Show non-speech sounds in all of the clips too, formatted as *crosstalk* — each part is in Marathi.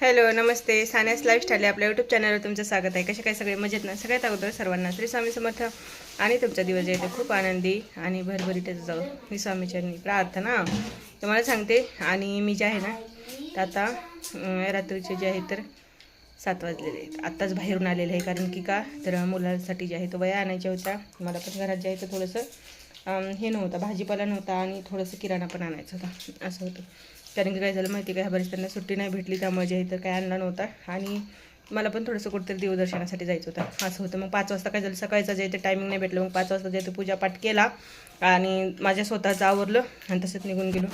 हॅलो नमस्ते. सान्यास लाईफस्टाईल आपल्या यूट्यूब चॅनलवर तुमचं स्वागत आहे. कसे काय सगळे? मजेत ना? सगळ्यात अगोदर सर्वांना श्री स्वामी समर्थ आणि तुमचा दिवस जे खूप आनंदी आणि भरभरीतच जाऊ मी स्वामीचरणी प्रार्थना. तुम्हाला सांगते. आणि मी जे आहे ना तर आता रात्रीचे जे आहे तर सात वाजलेले आहेत. आत्ताच बाहेरून आलेले आहे. कारण की का? तर मुलांसाठी जे आहे तो वया आणायच्या होत्या. मला पण घरात जे आहे तर थोडंसं हे नव्हतं. भाजीपाला नव्हता आणि थोडंसं किराणा पण आणायचा होता. असं होतं. कारण की काय झालं माहिती का? ह्या बरेच त्यांना सुट्टी नाही भेटली त्यामुळे जे तर काय आणला नव्हता. आणि मला पण थोडंसं कुठेतरी देवदर्शनासाठी जायचं होतं. असं होतं. मग पाच वाजता काय झालं? सकाळचं जे ते टायमिंग नाही भेटलं. मग पाच वाजता जे ते पूजापाठ केला. आणि माझ्या स्वतःचं आवरलं आणि तसंच निघून गेलो.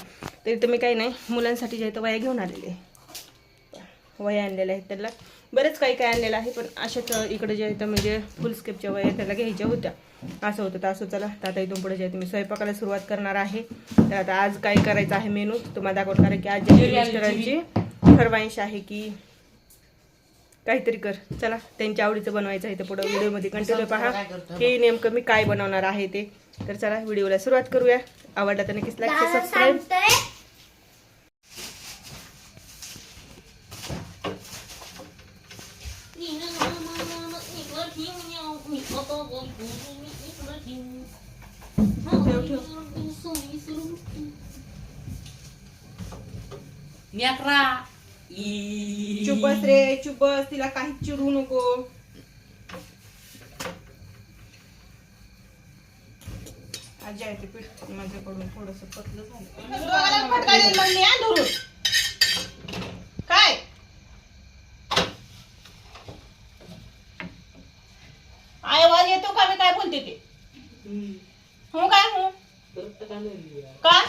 तरी तर मी काही नाही. मुलांसाठी जे आहे तर वया घेऊन आलेले वया आणलेल्या आहेत त्याला बरेच काही काय आणलेलं आहे पण अशाच इकडे जे आहे तर म्हणजे फुल स्केपच्या वया त्याला घ्यायच्या होत्या. असं होतं तर असं चला तर आता इथून पुढे जे आहे ते मी स्वयंपाकाला सुरुवात करणार आहे तर आता आज काय करायचं आहे मेनू? तुम्हाला दाखवणार आहे की आज जे मिस्टरांची फरमाईश आहे की काहीतरी कर. चला त्यांच्या आवडीचं बनवायचं आहे तर पुढं व्हिडिओमध्ये कंटिन्यू पहा. की नेमकं मी काय बनवणार आहे ते. तर चला व्हिडिओला सुरुवात करूया. आवडला तर नक्कीच लाईक सबस्क्राईब नेकरा चुप बस रे चुप बस तिला काहीच चिडू नको. आजी आहे ते पीठ माझ्याकडून थोडस पतलं झालं काय आवाज येतो का मी काय बोलते ते हो काय हो का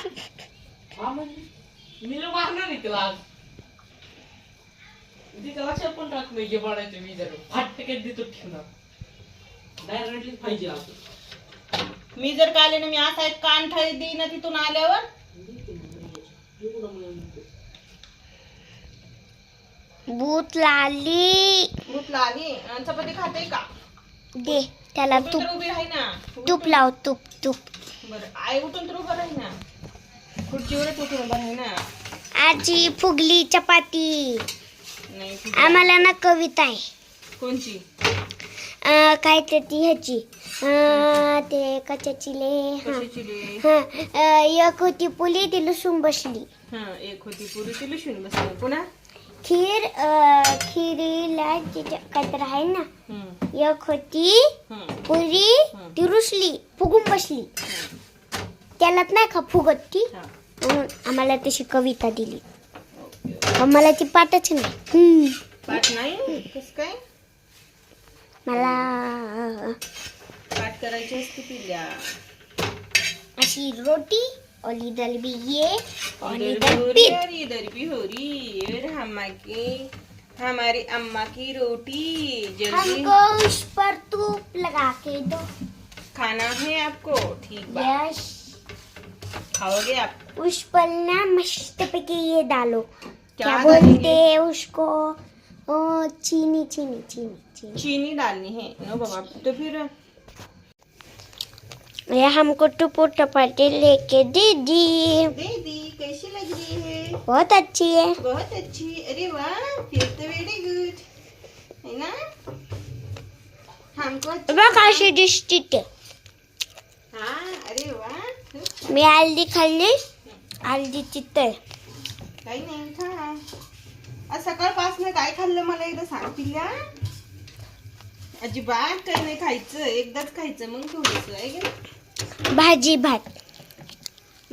मी मारणार आहे तिला आज. तिच्या लक्षात पण टाक नाही जे बनायचं मी जर फाटक्यात देतो ठेवणार. डायरेक्टली पाहिजे आपण मी जर का आले ना मी असा एक कान ठळी देईन तिथून आल्यावर. भूत लाली. भूतला आली आणि चपाती खाते का? दे. त्याला तूप. उभी ना. तूप लाव तूप तूप. बरं आई उठून तर उभं राही ना. खुर्चीवरच उठून उभं राही ना. आजी फुगली चपाती. नाही ठीक. आम्हाला ना कविता आहे. कोणची? अं, काय ते ती ह्याची? अं, ते कशाची ले? हा. हा. अं, एक होती पुली ती लुसून बसली. हा एक होती पुरी ती लुशून बसली. पुन्हा? खीर खिरीला तिच्या काहीतरी आहे ना एक होती पुरी ती रुसली फुगून बसली. त्यालाच नाही का फुगत ती. म्हणून आम्हाला तशी कविता दिली. मला ती पाठच नाही. हम्म. पाठ नाही? कस काय? मला पाठ करायची असते पिल्या अशी रोटी और इधर भी ये और इधर भी हो और इधर भी हो रही और की हमारी अम्मा की रोटी जल्दी। हमको उस पर तूप लगा के दो। खाना है आपको? ठीक यस। खाओगे आप? उस पर ना मस्त पे ये डालो। क्या क्या बोलते हैं उसको? ओ, चीनी चीनी चीनी चीनी। चीनी डालनी है। नो बाबा तो फिर ये हमको टुपो टपाटे लेके दे दी। दीदी कैसी लग रही है? बहुत अच्छी है। बहुत अच्छी। अरे वाह फिर तो वेरी गुड है ना? हमको बघ अशी दिसती ते हाँ। अरे वाह मी हल्दी खाल्ली हल्दी चित्तळ काही नाही खा आज सकाळपासून काय खाल्लं मला एकदा सांग पिल्ल्या अजिबात काही नाही खायचं एकदाच खायचं मग थोडस आहे की? भाजी भात.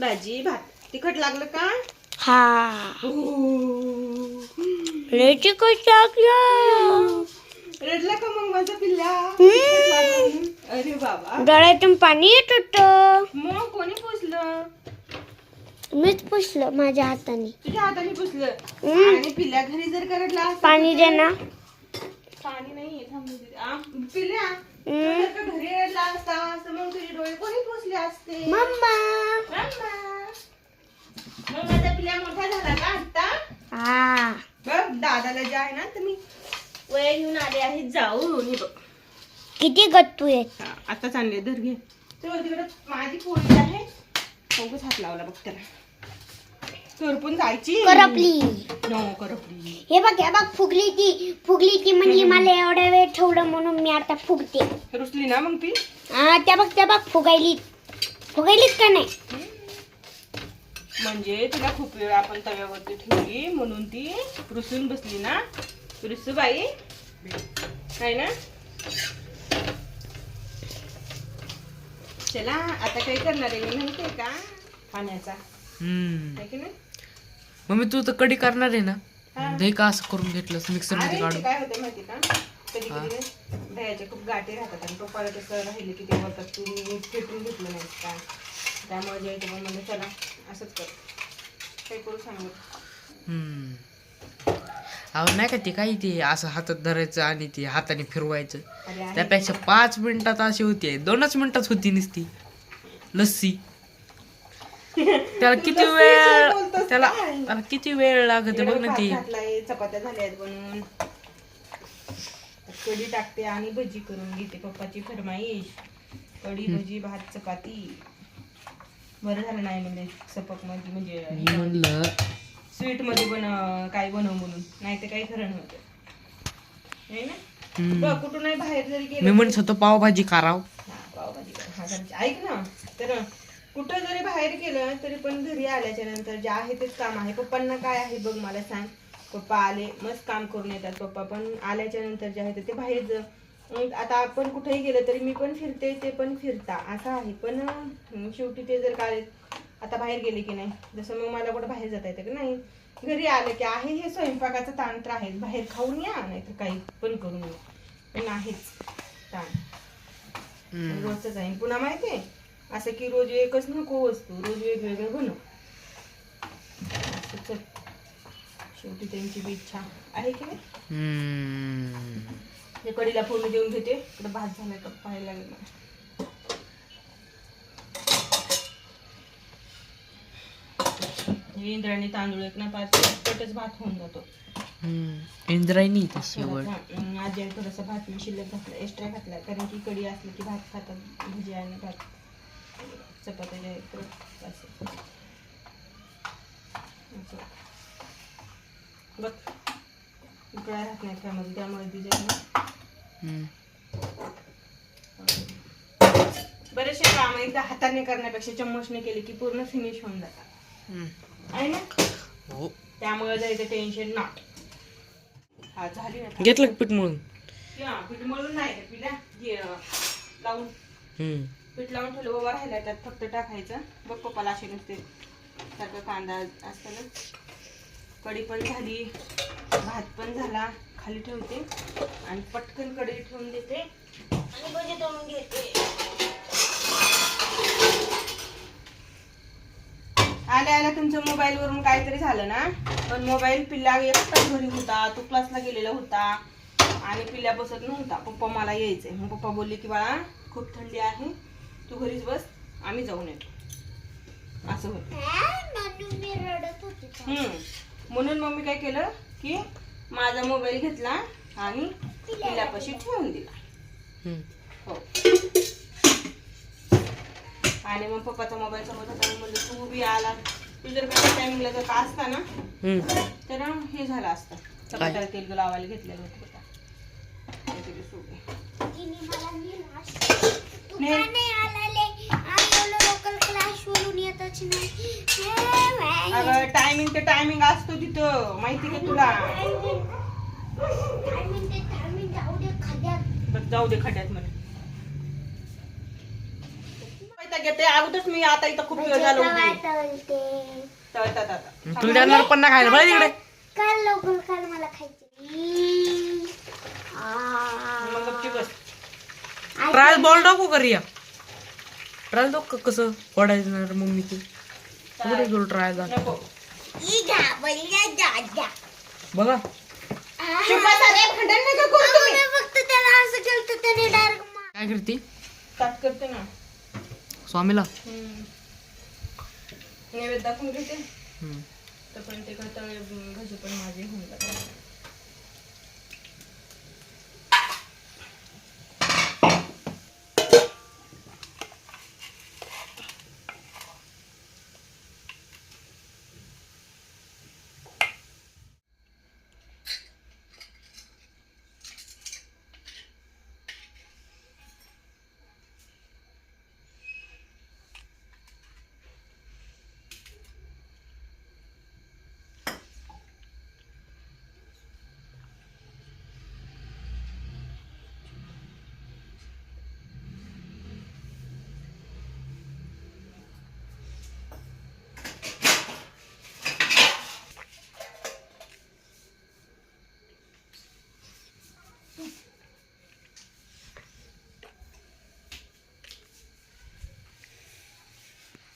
भाजी भात. तिखट लागलं का? हा. लय तिखट लागलं? रडला का मग माझा. तिखट लागलं म्हणून? अरे बाबा. डोळ्यातून पाणी येत होत. मग कोणी पुसलं? मीच पुसलं माझ्या हाताने. तुझ्या हाताने पुसलं. हम्म. आणि पिल्ल्या घरी जर का रडला असता पाणी दे ना. पाणी नाही का घरी असता तर मग तुझे डोळे कोणी पुसले असते? मम्मा. मग माझा पिल्ल्या मोठा झाला का आता हा. बघ दादाला जे आहे ना वया घेऊन आले आहेत जाऊन हे बघ. किती गट्टू आहेत आताच आणले धर घे. तर तिकडे माझी पोळी आहे. बघूच हात लावला बघ त्याला. करपून जायची. करपली. नो करपली. हे बघ हे बघ फुगली ती फुगली ती म्हणजे मला एवढा वेळ ठेवलं म्हणून मी आता फुगते. रुसली ना मग ती? हा त्या बघ त्या बघ फुगायली फुगायलीच का नाही? म्हणजे तिला खूप वेळ आपण तव्यावरती ठेवली म्हणून ती रुसून बसली ना. रुसू बाई. काय ना? चला आता काय करणार आहे मी? माहितीये का? पाण्याचा. हम्म. आहे की नाही? मम्मी तू तर कडी करणार आहे ना. दही का असं करून घेतलंस? मिक्सरमध्ये काढून? काय होते माहिती का? कधी कधी ना दह्याच्या खूप गाठी राहतात आणि पप्पाला राहिले की ते बोलतात तू फेटून घेतलं नाही त्यामुळे जे ते म्हणलं चला असंच कर. काय करू सांगू हम्म. अहो नाही का ते काही ते असं हातात धरायचं आणि ते हाताने फिरवायचं. त्यापेक्षा पाच मिनिटात अशी होती. दोनच मिनिटात होती नुसती. लस्सी. *laughs* त्याला किती वेळ त्याला किती वेळ लागत बघ ना ती. चपात्या झाल्या आहेत बनवून. कढी टाकते आणि भजी करून घेते. पप्पाची फरमाईश. कढी भजी भात चपाती. बरं झालं नाही म्हणजे सपकमध्ये मी म्हणजे म्हणलं स्वीटमध्ये बन काय बनव म्हणून. नाही तर काही खरं नव्हतं. कुठून नाही बाहेर जरी मी गेलं म्हणत होतो पावभाजी कराव. पावभाजी. ऐक ना. तर कुठं जरी बाहेर गेलं तरी पण घरी आल्याच्यानंतर जे आहे तेच काम आहे. पप्पांना काय आहे बघ मला सांग. पप्पा आले मस्त काम करून येतात पप्पा. पण आल्याच्यानंतर जे आहे ते- बाहेर आता आपण कुठेही गेलं तरी मी पण फिरते ते पण फिरता. असं आहे. पण शेवटी ते जर काय आता बाहेर गेले की नाही? जसं मग मला कुठं बाहेर जाता येतं की नाही? घरी आलं की आहे हे स्वयंपाकाचं ताण तर आहे. बाहेर खाऊन या नाहीतर काही पण करून या. पण आहेच ताण. रोजच आहे पुन्हा माहितीये? असं की रोज एकच नको वस्तू रोज वेगवेगळं बनव. चल. शेवटी त्यांची बी इच्छा आहे की नाही. हे कढीला फोडणी देऊन घेते. इकडे भात झालाय का पाहायला लागेल मला. हे इंद्रायणी तांदूळ एक ना पाच पटच भात होऊन जातो. इंद्रायणी आजी थोडासा भात मी शिल्लक घातला एक्स्ट्रा घातला. कारण की कढी असली की भात खातात भजी आणि भात. चपात्या असं. बघ उकळ्या राहत नाहीत त्यामध्ये त्यामुळे ती जे आहे ना, हम्म. बरेचसे काम एकदा हाताने करण्यापेक्षा चम्मचने केले की पूर्ण फिनिश होऊन जातात हम्म. आहे ना हो त्यामुळे जायचं टेन्शन नॉट हा झाली ना घेतलं पीठ म्हणून हा, पीठ मळून नाही अं, लावून हम्म. पीठ लावून ठेवलं बाबा राहिला त्यात फक्त टाकायचं. बघ पप्पाला असे नुसते सारखं कांदा असतं कढी पण झाली भात पण झाला खाली ठेवते आणि पटकन कढई ठेवून देते. आणि भजी तळून घेते. आल्या आल्या तुमच्या मोबाईल वरून काहीतरी झालं ना? पण मोबाईल पिल्ला एकटाच घरी होता तो क्लासला गेलेला होता आणि पिल्ल्या बसत नव्हता. पप्पा मला यायचंय. मग पप्पा बोलले की बाळा खूप थंडी आहे. तू घरीच बस आम्ही जाऊन येतो असं होतं म्हणून मी रडत होते हम्म. म्हणून मग मी काय केलं की माझा मोबाईल घेतला आणि पिल्ल्यापाशी ठेवून दिला. हो आणि मग पप्पाचा मोबाईल समोर होता आणि म्हणलं तू बी आला तू जर काही टायमिंगला जर का असता ना हम्म. तर हे झालं असतं चपात्याला तेल लावायला घेतलेलं होतं. हे. अगं टायमिंग ते टायमिंग असतो तिथं. माहिती का तुला? जाऊ दे खड्यात. बरं, जाऊ दे खड्यात म्हणे. वैताग येते. अगोदरच मी आता इथं खूप वेळ झालो तुला देणार पण ना खायला बरं तिकडे काल लोकल काल मला खायचे. मग गपची बस ट्रायल बॉल टाकू का रिया ट्रायल का कसं पडायचं मम्मी तू? कुठे गेलो ट्रायल बघा. चुप बसा रे, भांडण नका करू तुम्ही. फक्त त्याला असं केलं त्याने डायरेक्ट काय करते? करते ना. स्वामीला? हम्म. नैवेद्य दाखवून घेते. हम्म. तोपर्यंत भजी पण माझे होऊन जातात.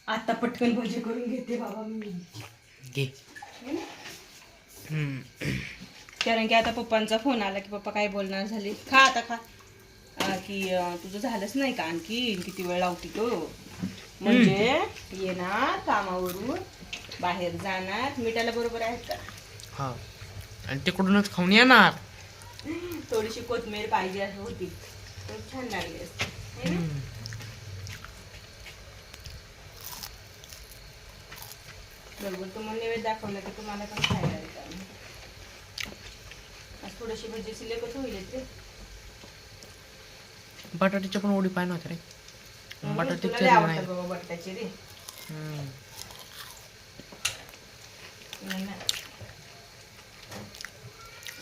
आता पटकन भजी करून घेते बाबा मी. घे. कारण की आता पप्पांचा फोन आला की पप्पा काय बोलणार झाले. खा आता खा. की अं, तुझं झालंच नाही का आणखी? किती वेळ लावती तो? म्हणजे येणार कामावरून बाहेर जाणार. मिठाला बरोबर आहेत का? हा. आणि तिकडूनच खाऊन येणार. थोडीशी कोथमीर पाहिजे असं होती. तर छान लागली असती. है ना? हम्म. बरोबर तुम्हाला नैवेद्य दाखवलं की तुम्हाला पण खायला येतं. आज थोडीशी भजी शिल्लकच होईल रे बटाट्याच्या पण ओढी पाय नव्हत्या रे. बटाटे तुला लय चिरले आवडतात बाबा बटाट्याचे रे. नाही ना.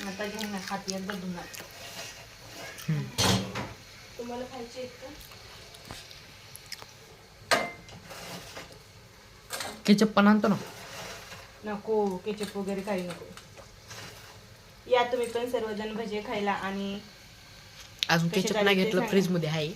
आता घे ना हात एकदा धुणार तुम्हाला खायचे आहेत का? केचप पण आणतो ना. नको केचप वगैरे काही नको. या तुम्ही पण सर्वजण भजे खायला आणि अजून केचप नाही घेतलं सांगा. फ्रीजमध्ये आहे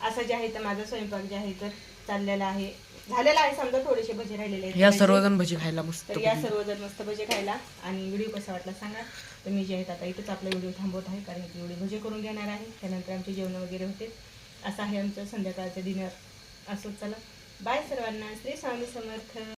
असं जे आहे तर माझा स्वयंपाक जे आहे तर चाललेला आहे. झालेला आहे समजा थोडेसे भजे राहिलेले आहेत. या करायचे. सर्वजण भजी खायला मस्त तर या सर्वजण मस्त भजे खायला आणि व्हिडिओ कसा वाटला सांगा. तर मी जे आहेत आता इथंच आपला व्हिडिओ थांबवत आहे कारण की एवढे भजे करून घेणार आहे. त्यानंतर आमचे जेवण वगैरे होते. असं आहे आमचं संध्याकाळचं डिनर असंच चला. बाय सर्वांना. श्री स्वामी समर्थ.